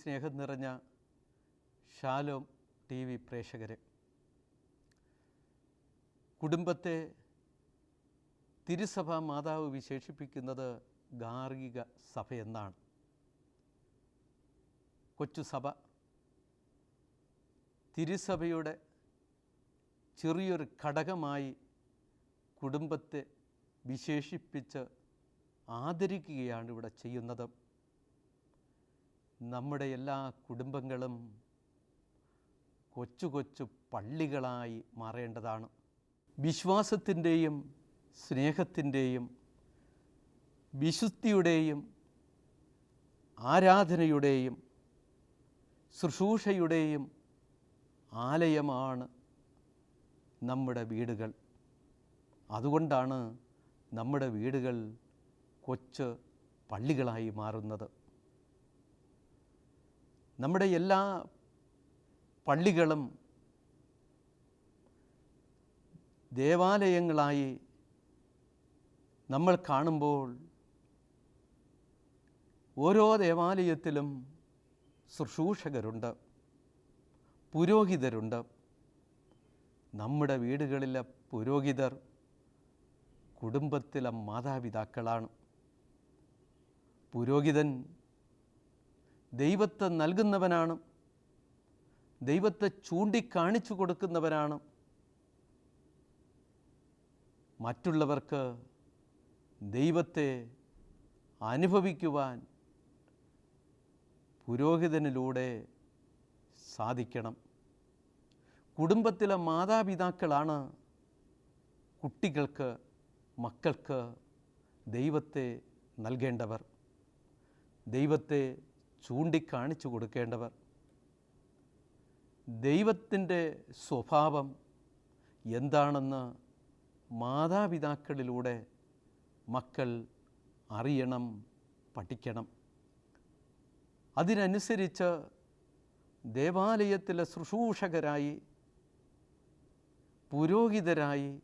സ്നേഹം നിറഞ്ഞ Shalom T V പ്രേക്ഷകരെ. കുടുംബത്തെ തിരുസഭ മാതാവ് വിശേഷിപ്പിക്കുന്നത് ഗാർഹിക സഭയെന്നാണ് കൊച്ചു സഭ. തിരുസഭയുടെ ചെറിയൊരു ഘടകമായി കുടുംബത്തെ വിശേഷിപ്പിച്ച് ആദരിക്കുകയാണ് ഇവിടെ ചെയ്യുന്നത്. നമ്മുടെ എല്ലാ കുടുംബങ്ങളും കൊച്ചു കൊച്ചു പള്ളികളായി മാറേണ്ടതാണ്. വിശ്വാസത്തിന്റെയും സ്നേഹത്തിന്റെയും വിശുദ്ധിയുടെയും ആരാധനയുടെയും ശുശ്രൂഷയുടെയും ആലയമാണ് നമ്മുടെ വീടുകൾ. അതുകൊണ്ടാണ് നമ്മുടെ വീടുകൾ കൊച്ച് പള്ളികളായി മാറുന്നത്. നമ്മുടെ എല്ലാ പള്ളികളും ദേവാലയങ്ങളായി നമ്മൾ കാണുമ്പോൾ ഓരോ ദേവാലയത്തിലും ശുശ്രൂഷകരുണ്ട് പുരോഹിതരുണ്ട്. നമ്മുടെ വീടുകളിലെ പുരോഹിതർ കുടുംബത്തിലെ മാതാപിതാക്കളാണ്. പുരോഹിതൻ ദൈവത്തെ നൽകുന്നവനാണ്. ദൈവത്തെ ചൂണ്ടിക്കാണിച്ചു കൊടുക്കുന്നവനാണ്. മറ്റുള്ളവർക്ക് ദൈവത്തെ അനുഭവിക്കുവാൻ പുരോഹിതനിലൂടെ സാധിക്കണം. കുടുംബത്തിലെ മാതാപിതാക്കളാണ് കുട്ടികൾക്ക് മക്കൾക്ക് ദൈവത്തെ നൽകേണ്ടവർ. ദൈവത്തെ ചൂണ്ടിക്കാണിച്ചു കൊടുക്കേണ്ടവർ. ദൈവത്തിന്റെ സ്വഭാവം എന്താണെന്ന് മാതാപിതാക്കളിലൂടെ മക്കൾ അറിയണം പഠിക്കണം. അതിനനുസരിച്ച് ദേവാലയത്തിലെ ശുശ്രൂഷകരായി പുരോഹിതരായി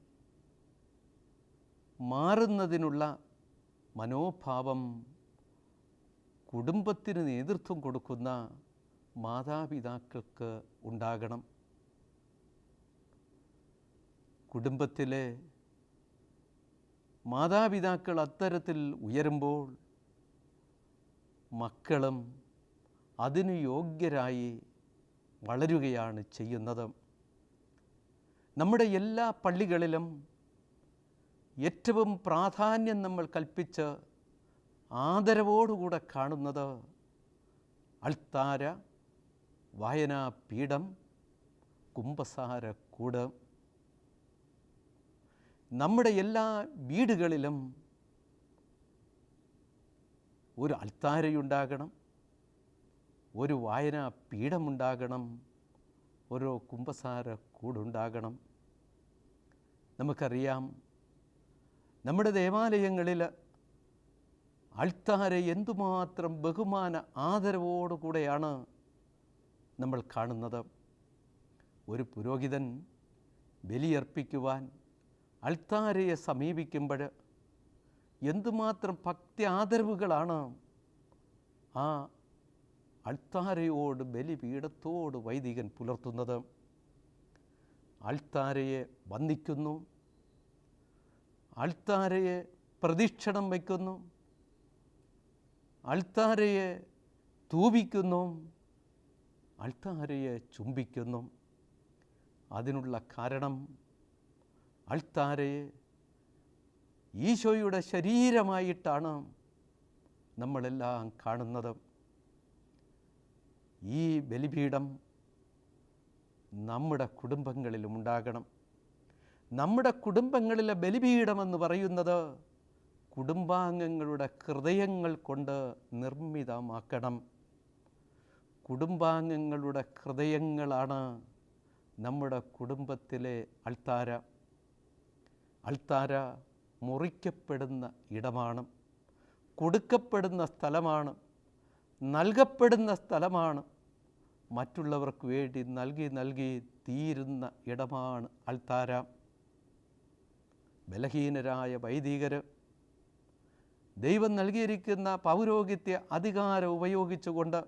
മാറുന്നതിനുള്ള മനോഭാവം കുടുംബത്തിന് നേതൃത്വം കൊടുക്കുന്ന മാതാപിതാക്കൾക്ക് ഉണ്ടാകണം. കുടുംബത്തിലെ മാതാപിതാക്കൾ അത്തരത്തിൽ ഉയരുമ്പോൾ മക്കളും അതിനു യോഗ്യരായി വളരുകയാണ് ചെയ്യുന്നത്. നമ്മുടെ എല്ലാ പള്ളികളിലും ഏറ്റവും പ്രാധാന്യം നമ്മൾ കൽപ്പിച്ച് ആദരവോടുകൂടെ കാണുന്നത് അൾത്താര വായനാപീഠം കുംഭസാരക്കൂട് നമ്മുടെ എല്ലാ വീടുകളിലും ഒരു അൾത്താരയുണ്ടാകണം ഒരു വായനാ പീഠമുണ്ടാകണം ഒരു കുംഭസാര കൂടുണ്ടാകണം. നമുക്കറിയാം നമ്മുടെ ദേവാലയങ്ങളിൽ അൾത്താര എന്തുമാത്രം ബഹുമാന ആദരവോടുകൂടെയാണ് നമ്മൾ കാണുന്നത്. ഒരു പുരോഹിതൻ ബലിയർപ്പിക്കുവാൻ അൾത്താരയെ സമീപിക്കുമ്പോൾ എന്തുമാത്രം ഭക്തി ആദരവുകളാണ് ആ അൾത്താരയോട് ബലിപീഠത്തോട് വൈദികൻ പുലർത്തുന്നത്. അൾത്താരയെ വന്ദിക്കുന്നു. അൾത്താരയെ പ്രദക്ഷിണം വയ്ക്കുന്നു. അൾത്താരയെ തൂപിക്കുന്നു അൾത്താരയെ ചുംബിക്കുന്നു. അതിനുള്ള കാരണം അൾത്താരയെ ഈശോയുടെ ശരീരമായിട്ടാണ് നമ്മളെല്ലാം കാണുന്നത്. ഈ ബലിപീഠം നമ്മുടെ കുടുംബങ്ങളിലും ഉണ്ടാകണം. നമ്മുടെ കുടുംബങ്ങളിലെ ബലിപീഠമെന്ന് പറയുന്നത് കുടുംബാംഗങ്ങളുടെ ഹൃദയങ്ങൾ കൊണ്ട് നിർമ്മിതമാക്കണം. കുടുംബാംഗങ്ങളുടെ ഹൃദയങ്ങളാണ് നമ്മുടെ കുടുംബത്തിലെ അൾത്താര. അൾത്താര മുറിക്കപ്പെടുന്ന ഇടമാണ് കൊടുക്കപ്പെടുന്ന സ്ഥലമാണ് നൽകപ്പെടുന്ന സ്ഥലമാണ് മറ്റുള്ളവർക്ക് വേണ്ടി നൽകി നൽകി തീരുന്ന ഇടമാണ് അൾത്താര. ബലഹീനരായ വൈദികർ ദൈവം നൽകിയിരിക്കുന്ന പൗരോഹിത്യ അധികാരം ഉപയോഗിച്ചുകൊണ്ട്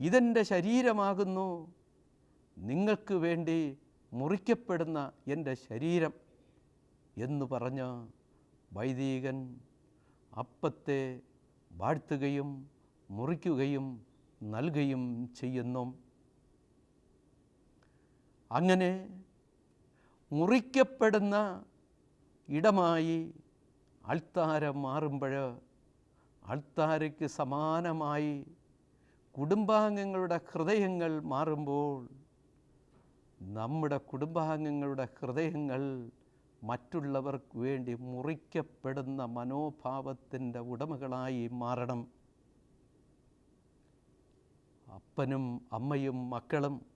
ഇതെന്റെ ശരീരമാകുന്നു. നിങ്ങൾക്ക് വേണ്ടി മുറിക്കപ്പെടുന്ന എന്റെ ശരീരം എന്ന് പറഞ്ഞ് വൈദികൻ അപ്പത്തെ വാഴ്ത്തുകയും മുറിക്കുകയും നൽകുകയും ചെയ്യുന്നു. അങ്ങനെ മുറിക്കപ്പെടുന്ന ഇടമായി അൾത്താരം മാറുമ്പോൾ അൾത്താരയ്ക്ക് സമാനമായി കുടുംബാംഗങ്ങളുടെ ഹൃദയങ്ങൾ മാറുമ്പോൾ നമ്മുടെ കുടുംബാംഗങ്ങളുടെ ഹൃദയങ്ങൾ മറ്റുള്ളവർക്ക് വേണ്ടി മുറിക്കപ്പെടുന്ന മനോഭാവത്തിന്റെ ഉടമകളായി മാറണം. അപ്പനും അമ്മയും മക്കളും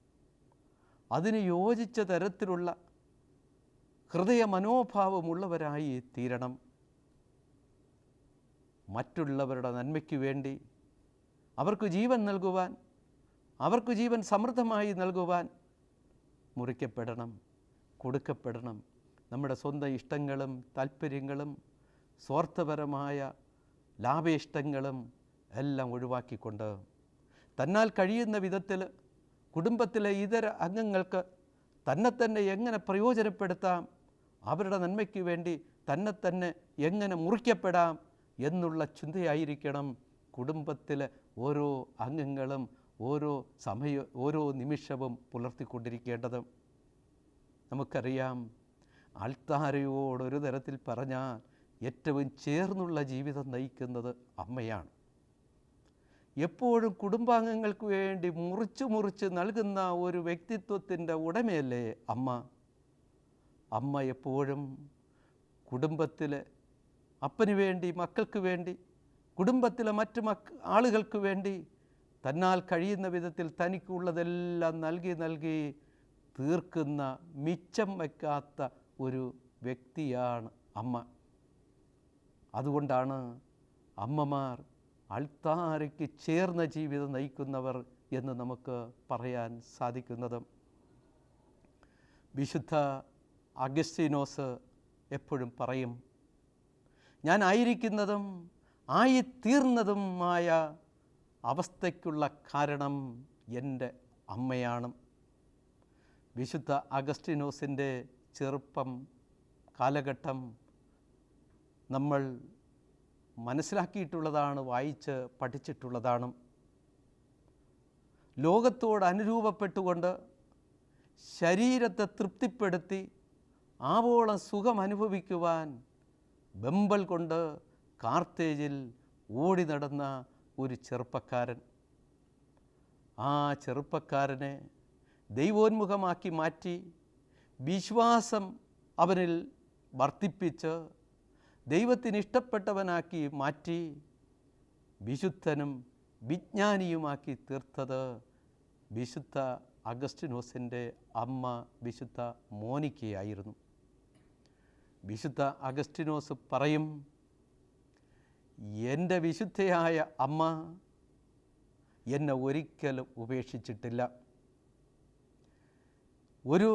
അതിന് യോജിച്ച തരത്തിലുള്ള ഹൃദയ മനോഭാവമുള്ളവരായി തീരണം. മറ്റുള്ളവരുടെ നന്മയ്ക്ക് വേണ്ടി അവർക്ക് ജീവൻ നൽകുവാൻ അവർക്ക് ജീവൻ സമൃദ്ധമായി നൽകുവാൻ മുറിക്കപ്പെടണം കൊടുക്കപ്പെടണം. നമ്മുടെ സ്വന്തം ഇഷ്ടങ്ങളും താല്പര്യങ്ങളും സ്വാർത്ഥപരമായ ലാഭയിഷ്ടങ്ങളും എല്ലാം ഒഴിവാക്കിക്കൊണ്ട് തന്നാൽ കഴിയുന്ന വിധത്തിൽ കുടുംബത്തിലെ ഇതര അംഗങ്ങൾക്ക് തന്നെ തന്നെ എങ്ങനെ പ്രയോജനപ്പെടുത്താം? അവരുടെ നന്മയ്ക്ക് വേണ്ടി തന്നെ തന്നെ എങ്ങനെ മുറിക്കപ്പെടാം? എന്നുള്ള ചിന്തയായിരിക്കണം കുടുംബത്തിലെ ഓരോ അംഗങ്ങളും ഓരോ സമയ ഓരോ നിമിഷവും പുലർത്തിക്കൊണ്ടിരിക്കേണ്ടത്. നമുക്കറിയാം ആൾത്താരയോടൊരു തരത്തിൽ പറഞ്ഞാൽ ഏറ്റവും ചേർന്നുള്ള ജീവിതം നയിക്കുന്നത് അമ്മയാണ്. എപ്പോഴും കുടുംബാംഗങ്ങൾക്ക് വേണ്ടി മുറിച്ച് മുറിച്ച് നൽകുന്ന ഒരു വ്യക്തിത്വത്തിന്റെ ഉടമയല്ലേ അമ്മ? അമ്മ എപ്പോഴും കുടുംബത്തിലെ അപ്പന് വേണ്ടി മക്കൾക്ക് വേണ്ടി കുടുംബത്തിലെ മറ്റ് മക്ക ആളുകൾക്ക് വേണ്ടി തന്നാൽ കഴിയുന്ന വിധത്തിൽ തനിക്കുള്ളതെല്ലാം നൽകി നൽകി തീർക്കുന്ന മിച്ചം വയ്ക്കാത്ത ഒരു വ്യക്തിയാണ് അമ്മ. അതുകൊണ്ടാണ് അമ്മമാർ അൾത്താരയ്ക്ക് ചേർന്ന ജീവിതം നയിക്കുന്നവർ എന്ന് നമുക്ക് പറയാൻ സാധിക്കുന്നത്. വിശുദ്ധ അഗസ്റ്റിനോസ് എപ്പോഴും പറയും ഞാൻ ആയിരിക്കുന്നതും ആയിത്തീർന്നതുമായ അവസ്ഥയ്ക്കുള്ള കാരണം എന്റെ അമ്മയാണ്. വിശുദ്ധ അഗസ്റ്റിനോസിന്റെ ചെറുപ്പം കാലഘട്ടം നമ്മൾ മനസ്സിലാക്കിയിട്ടുള്ളതാണ് വായിച്ച് പഠിച്ചിട്ടുള്ളതാണ്. ലോകത്തോട് അനുരൂപപ്പെട്ടുകൊണ്ട് ശരീരത്തെ തൃപ്തിപ്പെടുത്തി ആവോളം സുഖം അനുഭവിക്കുവാൻ വെമ്പൽ കൊണ്ട് കാർത്തേജിൽ ഓടി നടന്ന ഒരു ചെറുപ്പക്കാരൻ. ആ ചെറുപ്പക്കാരനെ ദൈവോന്മുഖമാക്കി മാറ്റി വിശ്വാസം അവനിൽ വർദ്ധിപ്പിച്ച് ദൈവത്തിന് ഇഷ്ടപ്പെട്ടവനാക്കി മാറ്റി വിശുദ്ധനും വിജ്ഞാനിയുമാക്കി തീർത്തത് വിശുദ്ധ അഗസ്റ്റിനോസിന്റെ അമ്മ വിശുദ്ധ മോനിക്കയായിരുന്നു. വിശുദ്ധ അഗസ്റ്റിനോസ് പറയും എന്റെ വിശുദ്ധയായ അമ്മ എന്നെ ഒരിക്കലും ഉപേക്ഷിച്ചിട്ടില്ല. ഒരു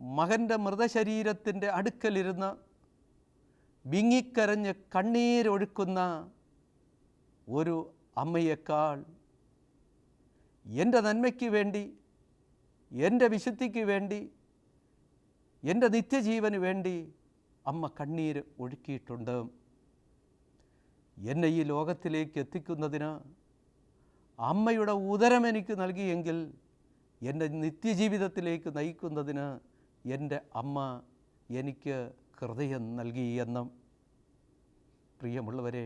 മകന്റെ മൃതശരീരത്തിന്റെ അടുക്കലിരുന്ന് വിങ്ങിക്കരഞ്ഞ് കണ്ണീരൊഴുക്കുന്ന ഒരു അമ്മയേക്കാൾ എന്റെ നന്മയ്ക്ക് വേണ്ടി എന്റെ വിശുദ്ധിക്ക് വേണ്ടി എന്റെ നിത്യജീവന് വേണ്ടി അമ്മ കണ്ണീര് ഒഴുക്കിയിട്ടുണ്ട്. എന്നെ ഈ ലോകത്തിലേക്ക് എത്തിക്കുന്നതിന് അമ്മയുടെ ഉദരം എനിക്ക് നൽകിയെങ്കിൽ എന്റെ നിത്യജീവിതത്തിലേക്ക് നയിക്കുന്നതിന് എന്റെ അമ്മ എനിക്ക് ഹൃദയം നൽകി എന്നും. പ്രിയമുള്ളവരെ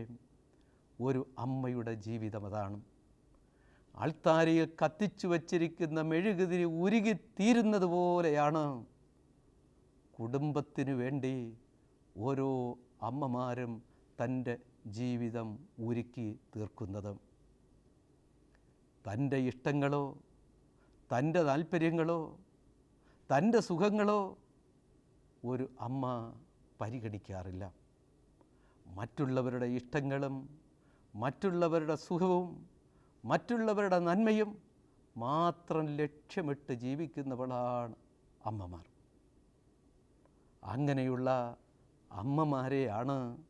ഒരു അമ്മയുടെ ജീവിതം അതാണ്. ആൾത്താരയിൽ കത്തിച്ചു വച്ചിരിക്കുന്ന മെഴുകുതിരി ഉരുകിത്തീരുന്നത് പോലെയാണ് കുടുംബത്തിനു വേണ്ടി ഓരോ അമ്മമാരും തന്റെ ജീവിതം ഉരുക്കി തീർക്കുന്നത്. തന്റെ ഇഷ്ടങ്ങളോ തന്റെ താല്പര്യങ്ങളോ തന്റെ സുഖങ്ങളോ ഒരു അമ്മ പരിഗണിക്കാറില്ല. മറ്റുള്ളവരുടെ ഇഷ്ടങ്ങളും മറ്റുള്ളവരുടെ സുഖവും മറ്റുള്ളവരുടെ നന്മയും മാത്രം ലക്ഷ്യമിട്ട് ജീവിക്കുന്നവളാണ് അമ്മമാർ. അങ്ങനെയുള്ള അമ്മമാരെയാണ്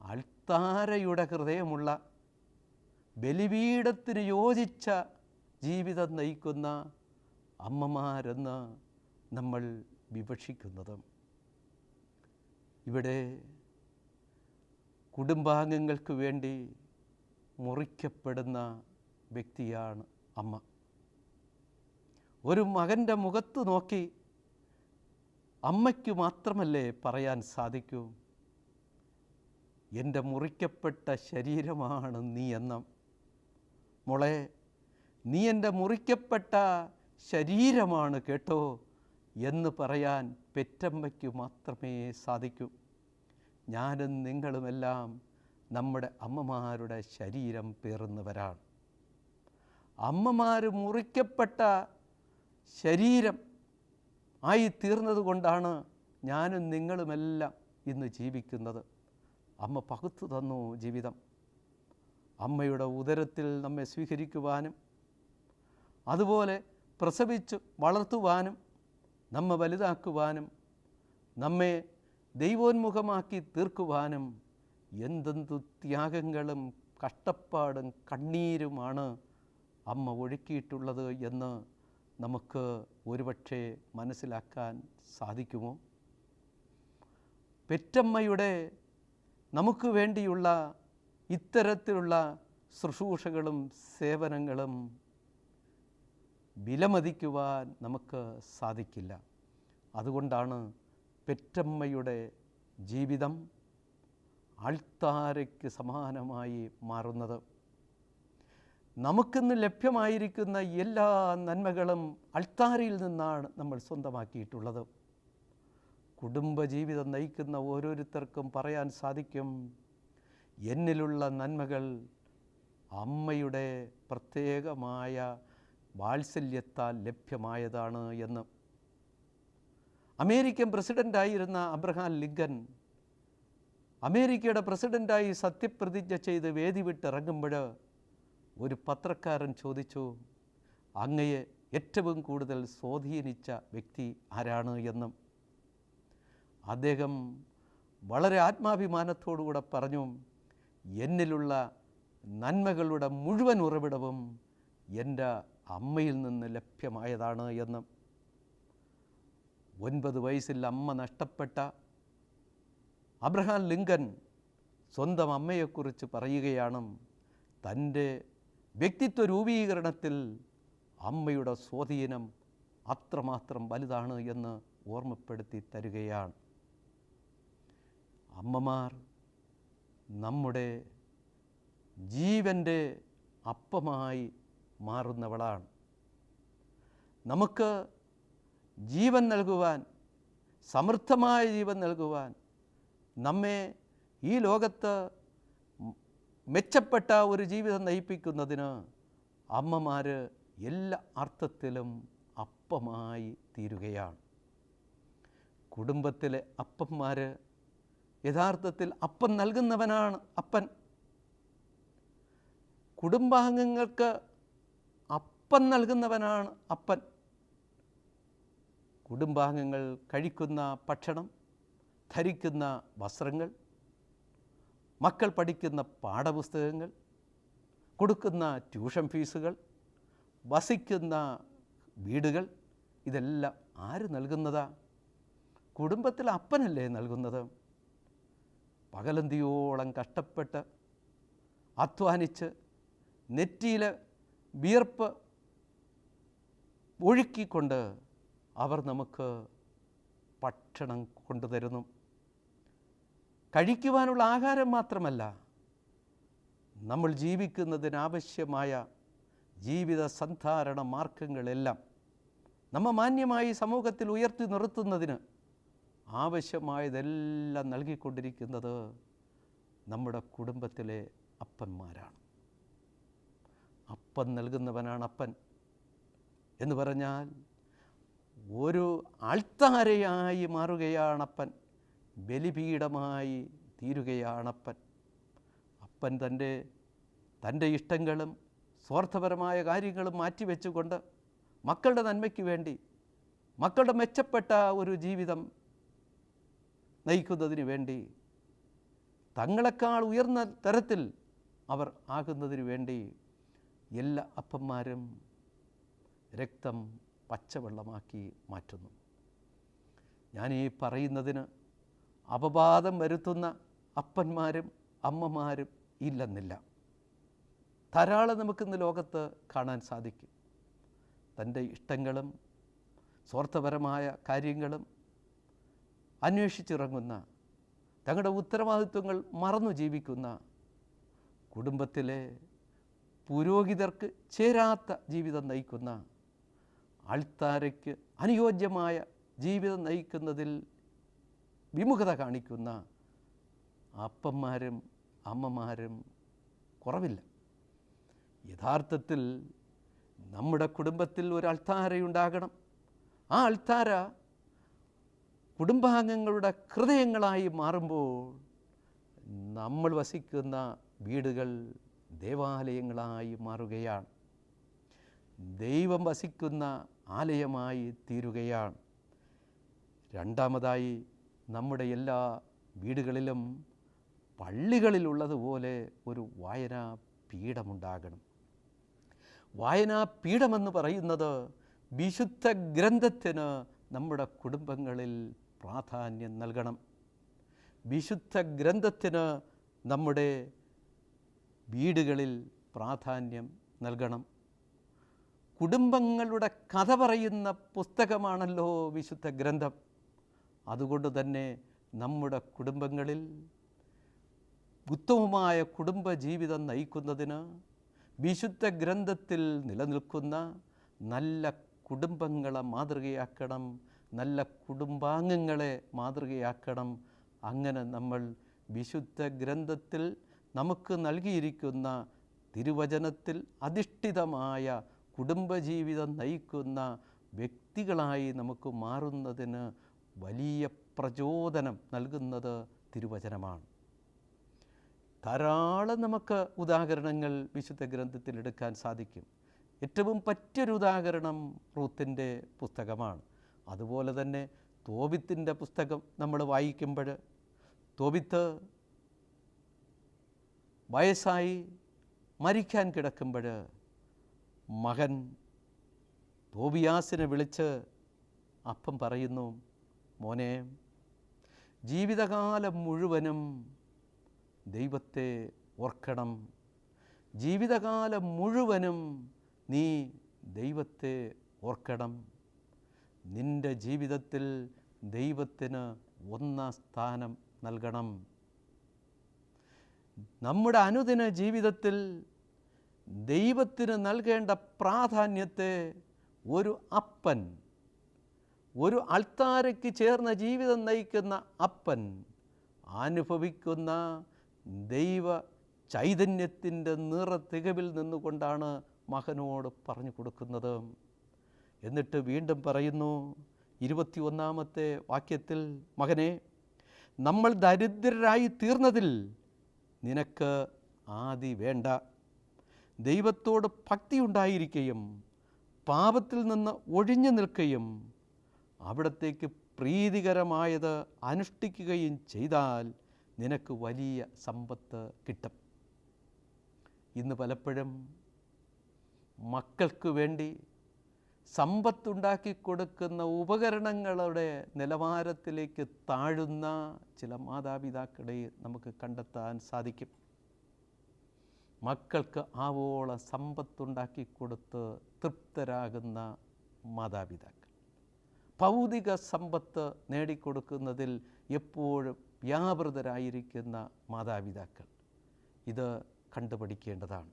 അൾത്താരയുടെ ഹൃദയമുള്ള ബലിപീഠത്തിന് യോജിച്ച ജീവിതം നയിക്കുന്ന അമ്മമാരെന്ന് നമ്മൾ വിവക്ഷിക്കുന്നത്. ഇവിടെ കുടുംബാംഗങ്ങൾക്ക് വേണ്ടി മുറിക്കപ്പെടുന്ന വ്യക്തിയാണ് അമ്മ. ഒരു മകന്റെ മുഖത്ത് നോക്കി അമ്മയ്ക്ക് മാത്രമല്ലേ പറയാൻ സാധിക്കൂ? എന്റെ മുറിക്കപ്പെട്ട ശരീരമാണ് നീ എന്ന മോളെ നീ എന്റെ മുറിക്കപ്പെട്ട ശരീരമാണ് കേട്ടോ എന്ന് പറയാൻ പെറ്റമ്മയ്ക്ക് മാത്രമേ സാധിക്കൂ. ഞാനും നിങ്ങളുമെല്ലാം നമ്മുടെ അമ്മമാരുടെ ശരീരം പേറുന്നവരാണ്. അമ്മമാർ മുറിക്കപ്പെട്ട ശരീരം ആയി തീർന്നത് കൊണ്ടാണ് ഞാനും നിങ്ങളുമെല്ലാം ഇന്ന് ജീവിക്കുന്നത്. അമ്മ പകുത്തു തന്നു ജീവിതം. അമ്മയുടെ ഉദരത്തിൽ നമ്മെ സ്വീകരിക്കുവാനും അതുപോലെ പ്രസവിച്ച് വളർത്തുവാനും നമ്മെ വലുതാക്കുവാനും നമ്മെ ദൈവോന്മുഖമാക്കി തീർക്കുവാനും എന്തെന്തു ത്യാഗങ്ങളും കഷ്ടപ്പാടും കണ്ണീരുമാണ് അമ്മ ഒഴുക്കിയിട്ടുള്ളത് എന്ന് നമുക്ക് ഒരുപക്ഷെ മനസ്സിലാക്കാൻ സാധിക്കുമോ? പെറ്റമ്മയുടെ നമുക്ക് വേണ്ടിയുള്ള ഇത്തരത്തിലുള്ള ശുശ്രൂഷകളും സേവനങ്ങളും വിലമതിക്കുവാൻ നമുക്ക് സാധിക്കില്ല. അതുകൊണ്ടാണ് പെറ്റമ്മയുടെ ജീവിതം ആൾത്താരയ്ക്ക് സമാനമായി മാറുന്നത്. നമുക്കിന്ന് ലഭ്യമായിരിക്കുന്ന എല്ലാ നന്മകളും അൾത്താരയിൽ നിന്നാണ് നമ്മൾ സ്വന്തമാക്കിയിട്ടുള്ളത്. കുടുംബജീവിതം നയിക്കുന്ന ഓരോരുത്തർക്കും പറയാൻ സാധിക്കും. എന്നിലുള്ള നന്മകൾ അമ്മയുടെ പ്രത്യേകമായ വാത്സല്യത്താൽ ലഭ്യമായതാണ് എന്ന്. അമേരിക്കൻ പ്രസിഡന്റായിരുന്ന അബ്രഹാം ലിങ്കൻ അമേരിക്കയുടെ പ്രസിഡന്റായി സത്യപ്രതിജ്ഞ ചെയ്ത് വേദി വിട്ടിറങ്ങുമ്പോൾ ഒരു പത്രക്കാരൻ ചോദിച്ചു അങ്ങയെ ഏറ്റവും കൂടുതൽ സ്വാധീനിച്ച വ്യക്തി ആരാണ് എന്നും? അദ്ദേഹം വളരെ ആത്മാഭിമാനത്തോടുകൂടെ പറഞ്ഞു എന്നിലുള്ള നന്മകളുടെ മുഴുവൻ ഉറവിടവും എന്റെ അമ്മയിൽ നിന്ന് ലഭ്യമായതാണ് എന്ന്. ഒൻപത് വയസ്സിൽ അമ്മ നഷ്ടപ്പെട്ട അബ്രഹാം ലിങ്കൻ സ്വന്തം അമ്മയെക്കുറിച്ച് പറയുകയാണ് തന്റെ വ്യക്തിത്വ രൂപീകരണത്തിൽ അമ്മയുടെ സ്വാധീനം അത്രമാത്രം വലുതാണ് എന്ന് ഓർമ്മപ്പെടുത്തി തരികയാണ്. അമ്മമാർ നമ്മുടെ ജീവന്റെ അപ്പമായി മാറുന്നവളാണ്. നമുക്ക് ജീവൻ നൽകുവാൻ സമൃദ്ധമായ ജീവൻ നൽകുവാൻ നമ്മെ ഈ ലോകത്ത് മെച്ചപ്പെട്ട ഒരു ജീവിതം നയിപ്പിക്കുന്നതിന് അമ്മമാർ എല്ലാ അർത്ഥത്തിലും അപ്പമായി തീരുകയാണ്. കുടുംബത്തിലെ അപ്പന്മാർ യഥാർത്ഥത്തിൽ അപ്പം നൽകുന്നവനാണ് അപ്പൻ. കുടുംബാംഗങ്ങൾക്ക് അപ്പം നൽകുന്നവനാണ് അപ്പൻ. കുടുംബാംഗങ്ങൾ കഴിക്കുന്ന ഭക്ഷണം ധരിക്കുന്ന വസ്ത്രങ്ങൾ മക്കൾ പഠിക്കുന്ന പാഠപുസ്തകങ്ങൾ കൊടുക്കുന്ന ട്യൂഷൻ ഫീസുകൾ വസിക്കുന്ന വീടുകൾ ഇതെല്ലാം ആര് നൽകുന്നതാ? കുടുംബത്തിലെ അപ്പനല്ലേ നൽകുന്നത്? പകലന്തിയോളം കഷ്ടപ്പെട്ട് അധ്വാനിച്ച് നെറ്റിയിലെ വിയർപ്പ് ഒഴുക്കിക്കൊണ്ട് അവർ നമുക്ക് ഭക്ഷണം കൊണ്ടുതരുന്നു. കഴിക്കുവാനുള്ള ആഹാരം മാത്രമല്ല നമ്മൾ ജീവിക്കുന്നതിനാവശ്യമായ ജീവിത സന്ധാരണ മാർഗങ്ങളെല്ലാം നമ്മ മാന്യമായി സമൂഹത്തിൽ ഉയർത്തി നിർത്തുന്നതിന് ആവശ്യമായതെല്ലാം നൽകിക്കൊണ്ടിരിക്കുന്നത് നമ്മുടെ കുടുംബത്തിലെ അപ്പന്മാരാണ്. അപ്പൻ നൽകുന്നവനാണ് അപ്പൻ. എന്ന് പറഞ്ഞാൽ ഒരു ആൾത്താരയായി മാറുകയാണപ്പൻ ബലിപീഠമായി തീരുകയാണപ്പൻ. അപ്പൻ തന്റെ തന്റെ ഇഷ്ടങ്ങളും സ്വാർത്ഥപരമായ കാര്യങ്ങളും മാറ്റിവെച്ചുകൊണ്ട് മക്കളുടെ നന്മയ്ക്ക് വേണ്ടി മക്കളുടെ മെച്ചപ്പെട്ട ഒരു ജീവിതം നയിക്കുന്നതിന് വേണ്ടി തങ്ങളെക്കാൾ ഉയർന്ന തരത്തിൽ അവർ ആകുന്നതിന് വേണ്ടി എല്ലാ അപ്പന്മാരും രക്തം പച്ചവെള്ളമാക്കി മാറ്റുന്നു. ഞാനീ പറയുന്നതിന് അപവാദം വരുത്തുന്ന അപ്പന്മാരും അമ്മമാരും ഇല്ലെന്നില്ല. ധാരാളം നമുക്കിന്ന് ലോകത്ത് കാണാൻ സാധിക്കും. തന്റെ ഇഷ്ടങ്ങളും സ്വാർത്ഥപരമായ കാര്യങ്ങളും അന്വേഷിച്ചിറങ്ങുന്ന തങ്ങളുടെ ഉത്തരവാദിത്വങ്ങൾ മറന്നു ജീവിക്കുന്ന കുടുംബത്തിലെ പുരോഹിതർക്ക് ചേരാത്ത ജീവിതം നയിക്കുന്ന ആൾത്താരയ്ക്ക് അനുയോജ്യമായ ജീവിതം നയിക്കുന്നതിൽ വിമുഖത കാണിക്കുന്ന അപ്പന്മാരും അമ്മമാരും കുറവില്ല. യഥാർത്ഥത്തിൽ നമ്മുടെ കുടുംബത്തിൽ ഒരു അൾത്താരയുണ്ടാകണം. ആ അൾത്താര കുടുംബാംഗങ്ങളുടെ ഹൃദയങ്ങളായി മാറുമ്പോൾ നമ്മൾ വസിക്കുന്ന വീടുകൾ ദേവാലയങ്ങളായി മാറുകയാണ്. ദൈവം വസിക്കുന്ന ആലയമായി തീരുകയാണ്. രണ്ടാമതായി നമ്മുടെ എല്ലാ വീടുകളിലും പള്ളികളിലുള്ളതുപോലെ ഒരു വായനാ പീഠമുണ്ടാകണം. വായനാ പീഠമെന്ന് പറയുന്നത് വിശുദ്ധ ഗ്രന്ഥത്തിന് നമ്മുടെ കുടുംബങ്ങളിൽ പ്രാധാന്യം നൽകണം. വിശുദ്ധ ഗ്രന്ഥത്തിന് നമ്മുടെ വീടുകളിൽ പ്രാധാന്യം നൽകണം. കുടുംബങ്ങളുടെ കഥ പറയുന്ന പുസ്തകമാണല്ലോ വിശുദ്ധ ഗ്രന്ഥം. അതുകൊണ്ട് തന്നെ നമ്മുടെ കുടുംബങ്ങളിൽ ഉത്തമമായ കുടുംബ ജീവിതം നയിക്കുന്നതിന് വിശുദ്ധ ഗ്രന്ഥത്തിൽ നിലനിൽക്കുന്ന നല്ല കുടുംബങ്ങളെ മാതൃകയാക്കണം നല്ല കുടുംബാംഗങ്ങളെ മാതൃകയാക്കണം. അങ്ങനെ നമ്മൾ വിശുദ്ധ ഗ്രന്ഥത്തിൽ നമുക്ക് നൽകിയിരിക്കുന്ന തിരുവചനത്തിൽ അധിഷ്ഠിതമായ കുടുംബജീവിതം നയിക്കുന്ന വ്യക്തികളായി നമുക്ക് മാറുന്നതിന് വലിയ പ്രചോദനം നൽകുന്നത് തിരുവചനമാണ്. ധാരാളം നമുക്ക് ഉദാഹരണങ്ങൾ വിശുദ്ധ ഗ്രന്ഥത്തിൽ എടുക്കാൻ സാധിക്കും. ഏറ്റവും പറ്റിയൊരു ഉദാഹരണം റൂത്തിന്റെ പുസ്തകമാണ്. അതുപോലെ തന്നെ തോബിത്തിന്റെ പുസ്തകം നമ്മൾ വായിക്കുമ്പോൾ തോബിത്ത് വയസ്സായി മരിക്കാൻ കിടക്കുമ്പോൾ മകൻ തോബിയാസിനെ വിളിച്ച് അപ്പം പറയുന്നു മോനെ ജീവിതകാലം മുഴുവനും ദൈവത്തെ ഓർക്കണം. ജീവിതകാലം മുഴുവനും നീ ദൈവത്തെ ഓർക്കണം. നിന്റെ ജീവിതത്തിൽ ദൈവത്തിന് ഒന്നാം സ്ഥാനം നൽകണം. നമ്മുടെ അനുദിന ജീവിതത്തിൽ ദൈവത്തിന് നൽകേണ്ട പ്രാധാന്യത്തെ ഒരു അപ്പൻ ഒരു അൾത്താരയ്ക്ക് ചേർന്ന ജീവിതം നയിക്കുന്ന അപ്പൻ അനുഭവിക്കുന്ന ദൈവ ചൈതന്യത്തിന്റെ നിറ തികവിൽ നിന്നുകൊണ്ടാണ് മകനോട് പറഞ്ഞു കൊടുക്കുന്നത്. എന്നിട്ട് വീണ്ടും പറയുന്നു ഇരുപത്തി ഒന്നാമത്തെ വാക്യത്തിൽ മകനെ നമ്മൾ ദരിദ്രരായി തീർന്നതിൽ നിനക്ക് ആദി വേണ്ട. ദൈവത്തോട് ഭക്തിയുണ്ടായിരിക്കുകയും പാപത്തിൽ നിന്ന് ഒഴിഞ്ഞു നിൽക്കുകയും അവിടത്തേക്ക് പ്രീതികരമായത് അനുഷ്ഠിക്കുകയും ചെയ്താൽ നിനക്ക് വലിയ സമ്പത്ത് കിട്ടും. ഇന്ന് പലപ്പോഴും മക്കൾക്ക് വേണ്ടി സമ്പത്തുണ്ടാക്കി കൊടുക്കുന്ന ഉപകരണങ്ങളുടെ നിലവാരത്തിലേക്ക് താഴുന്ന ചില മാതാപിതാക്കളെ നമുക്ക് കണ്ടെത്താൻ സാധിക്കും. മക്കൾക്ക് ആവോളം സമ്പത്തുണ്ടാക്കി കൊടുത്ത് തൃപ്തരാകുന്ന മാതാപിതാക്കൾ. ഭൗതിക സമ്പത്ത് നേടിക്കൊടുക്കുന്നതിൽ എപ്പോഴും വ്യാപൃതരായിരിക്കുന്ന മാതാപിതാക്കൾ ഇത് കണ്ടുപഠിക്കേണ്ടതാണ്.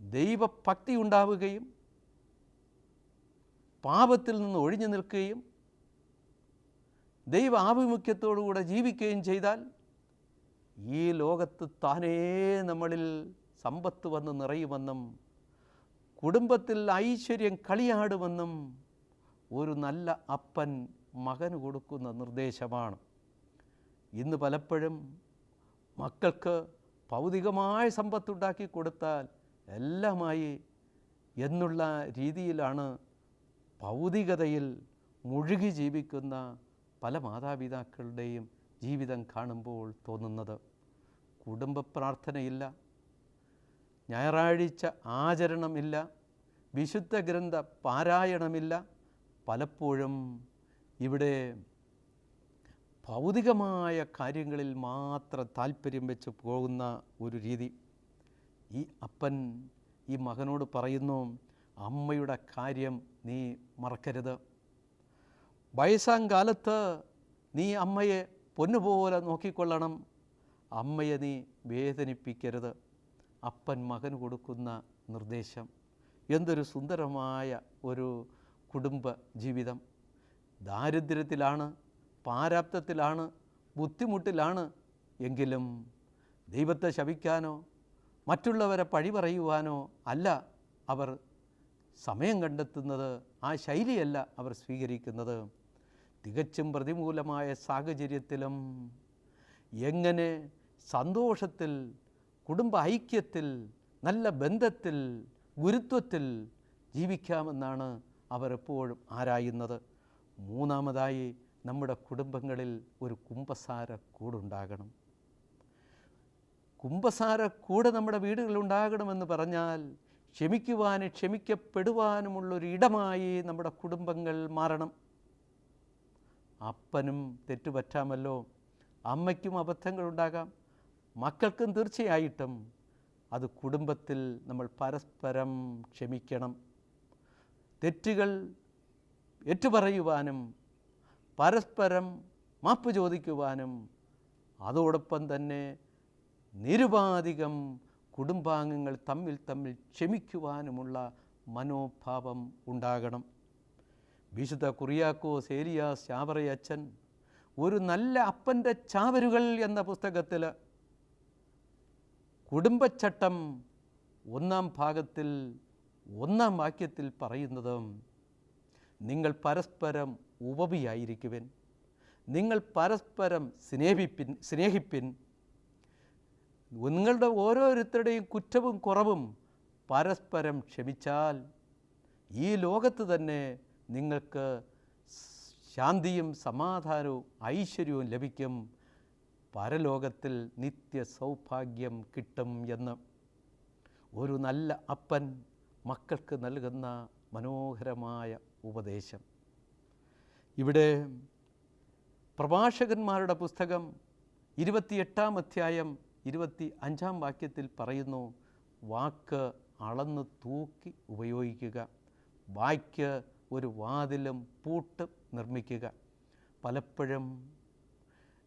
ദൈവഭക്തി ഉണ്ടാവുകയും പാപത്തിൽ നിന്ന് ഒഴിഞ്ഞു നിൽക്കുകയും ദൈവ ആഭിമുഖ്യത്തോടുകൂടെ ജീവിക്കുകയും ചെയ്താൽ ഈ ലോകത്ത് താനേ നമ്മളിൽ സമ്പത്ത് വന്ന് നിറയുമെന്നും കുടുംബത്തിൽ ഐശ്വര്യം കളിയാടുമെന്നും ഒരു നല്ല അപ്പൻ മകന് കൊടുക്കുന്ന നിർദ്ദേശമാണ്. ഇന്ന് പലപ്പോഴും മക്കൾക്ക് ഭൗതികമായ സമ്പത്തുണ്ടാക്കി കൊടുത്താൽ എല്ലാമായി എന്നുള്ള രീതിയിലാണ് ഭൗതികതയിൽ മുഴുകി ജീവിക്കുന്ന പല മാതാപിതാക്കളുടെയും ജീവിതം കാണുമ്പോൾ തോന്നുന്നത്. കുടുംബ പ്രാർത്ഥനയില്ല ഞായറാഴ്ച ആചരണമില്ല വിശുദ്ധ ഗ്രന്ഥ പാരായണമില്ല പലപ്പോഴും ഇവിടെ ഭൗതികമായ കാര്യങ്ങളിൽ മാത്രം താല്പര്യം വെച്ച് പോകുന്ന ഒരു രീതി. ഈ അപ്പൻ ഈ മകനോട് പറയുന്നു അമ്മയുടെ കാര്യം നീ മറക്കരുത്. വയസ്സാം കാലത്ത് നീ അമ്മയെ പൊന്നുപോലെ നോക്കിക്കൊള്ളണം. അമ്മയെ നീ വേദനിപ്പിക്കരുത്. അപ്പൻ മകന് കൊടുക്കുന്ന നിർദ്ദേശം. എന്തൊരു സുന്ദരമായ ഒരു കുടുംബ ജീവിതം. ദാരിദ്ര്യത്തിലാണ് പാരാപ്തത്തിലാണ് ബുദ്ധിമുട്ടിലാണ് എങ്കിലും ദൈവത്തെ ശപിക്കാനോ മറ്റുള്ളവരെ പഴി പറയുവാനോ അല്ല അവർ സമയം കണ്ടെത്തുന്നത് ആ ശൈലിയല്ല അവർ സ്വീകരിക്കുന്നത്. തികച്ചും പ്രതികൂലമായ സാഹചര്യത്തിലും എങ്ങനെ സന്തോഷത്തിൽ കുടുംബ ഐക്യത്തിൽ നല്ല ബന്ധത്തിൽ ഗുരുത്വത്തിൽ ജീവിക്കാമെന്നാണ് അവർ എപ്പോഴും ആരായുന്നത്? മൂന്നാമതായി നമ്മുടെ കുടുംബങ്ങളിൽ ഒരു കുംഭസാര കൂടുണ്ടാകണം. കുംഭസാര കൂടെ നമ്മുടെ വീടുകളിൽ ഉണ്ടാകണമെന്ന് പറഞ്ഞാൽ ക്ഷമിക്കുവാനും ക്ഷമിക്കപ്പെടുവാനുമുള്ളൊരു ഇടമായി നമ്മുടെ കുടുംബങ്ങൾ മാറണം. അപ്പനും തെറ്റുപറ്റാമല്ലോ അമ്മയ്ക്കും അബദ്ധങ്ങളുണ്ടാകാം മക്കൾക്കും തീർച്ചയായിട്ടും അത് കുടുംബത്തിൽ നമ്മൾ പരസ്പരം ക്ഷമിക്കണം. തെറ്റുകൾ ഏറ്റുപറയുവാനും പരസ്പരം മാപ്പ് ചോദിക്കുവാനും അതോടൊപ്പം തന്നെ നിരുപാധികം കുടുംബാംഗങ്ങൾ തമ്മിൽ തമ്മിൽ ക്ഷമിക്കുവാനുമുള്ള മനോഭാവം ഉണ്ടാകണം. വിശുദ്ധ കുറിയാക്കോസ് ഏലിയാസ് ചാവറയച്ചൻ ഒരു നല്ല അപ്പന്റെ ചാവരുകൾ എന്ന പുസ്തകത്തിൽ കുടുംബച്ചട്ടം ഒന്നാം ഭാഗത്തിൽ ഒന്നാം വാക്യത്തിൽ പറയുന്നത് നിങ്ങൾ പരസ്പരം ഉപവിയായിരിക്കുവൻ നിങ്ങൾ പരസ്പരം സ്നേഹിപ്പിൻ സ്നേഹിപ്പിൻ. നിങ്ങളുടെ ഓരോരുത്തരുടെയും കുറ്റവും കുറവും പരസ്പരം ക്ഷമിച്ചാൽ ഈ ലോകത്ത് തന്നെ നിങ്ങൾക്ക് ശാന്തിയും സമാധാനവും ഐശ്വര്യവും ലഭിക്കും. പരലോകത്തിൽ നിത്യ സൗഭാഗ്യം കിട്ടും എന്ന്. ഒരു നല്ല അപ്പൻ മക്കൾക്ക് നൽകുന്ന മനോഹരമായ ഉപദേശം. ഇവിടെ പ്രഭാഷകന്മാരുടെ പുസ്തകം ഇരുപത്തിയെട്ടാം അധ്യായം ഇരുപത്തി അഞ്ചാം വാക്യത്തിൽ പറയുന്നു വാക്ക് അളന്ന് തൂക്കി ഉപയോഗിക്കുക വായ്ക്ക് ഒരു വാതിലും പൂട്ട് നിർമ്മിക്കുക. പലപ്പോഴും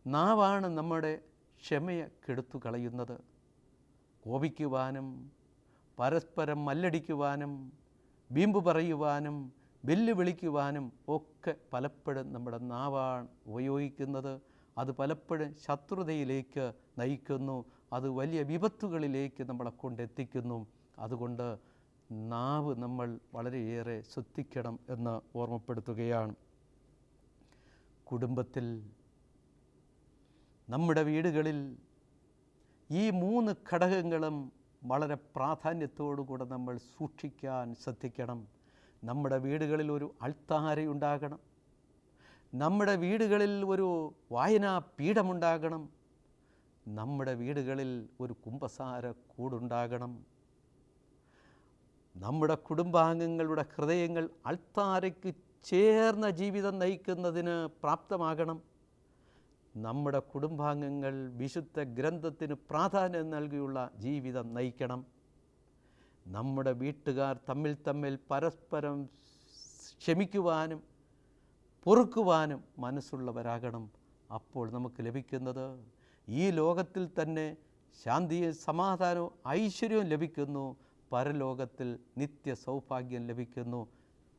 നാവാണ് നമ്മുടെ ക്ഷമയെ കെടുത്തു കളയുന്നത് കോപിക്കുവാനും പരസ്പരം മല്ലടിക്കുവാനും വീമ്പ് പറയുവാനും വെല്ലുവിളിക്കുവാനും ഒക്കെ പലപ്പോഴും നമ്മുടെ നാവാണ് ഉപയോഗിക്കുന്നത്. അത് പലപ്പോഴും ശത്രുതയിലേക്ക് നയിക്കുന്നു. അത് വലിയ വിപത്തുകളിലേക്ക് നമ്മളെ കൊണ്ടെത്തിക്കുന്നു. അതുകൊണ്ട് നാവ് നമ്മൾ വളരെയേറെ ശ്രദ്ധിക്കണം എന്ന് ഓർമ്മപ്പെടുത്തുകയാണ്. കുടുംബത്തിൽ നമ്മുടെ വീടുകളിൽ ഈ മൂന്ന് ഘടകങ്ങളും വളരെ പ്രാധാന്യത്തോടുകൂടെ നമ്മൾ സൂക്ഷിക്കാൻ ശ്രദ്ധിക്കണം. നമ്മുടെ വീടുകളിൽ ഒരു അൾത്താരയുണ്ടാകണം നമ്മുടെ വീടുകളിൽ ഒരു വായനാ പീഠമുണ്ടാകണം. നമ്മുടെ വീടുകളിൽ ഒരു കുംഭസാര കൂടുണ്ടാകണം. നമ്മുടെ കുടുംബാംഗങ്ങളുടെ ഹൃദയങ്ങൾ അൾത്താരയ്ക്ക് ചേർന്ന ജീവിതം നയിക്കുന്നതിന് പ്രാപ്തമാകണം. നമ്മുടെ കുടുംബാംഗങ്ങൾ വിശുദ്ധ ഗ്രന്ഥത്തിന് പ്രാധാന്യം നൽകിയുള്ള ജീവിതം നയിക്കണം. നമ്മുടെ വീട്ടുകാർ തമ്മിൽ തമ്മിൽ പരസ്പരം ക്ഷമിക്കുവാനും പൊറുക്കുവാനും മനസ്സുള്ളവരാകണം. അപ്പോൾ നമുക്ക് ലഭിക്കുന്നത് ഈ ലോകത്തിൽ തന്നെ ശാന്തിയും സമാധാനവും ഐശ്വര്യവും ലഭിക്കുന്നു. പരലോകത്തിൽ നിത്യ സൗഭാഗ്യം ലഭിക്കുന്നു.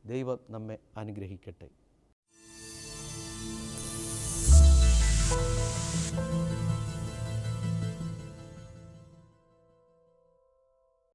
ദൈവം നമ്മെ അനുഗ്രഹിക്കട്ടെ.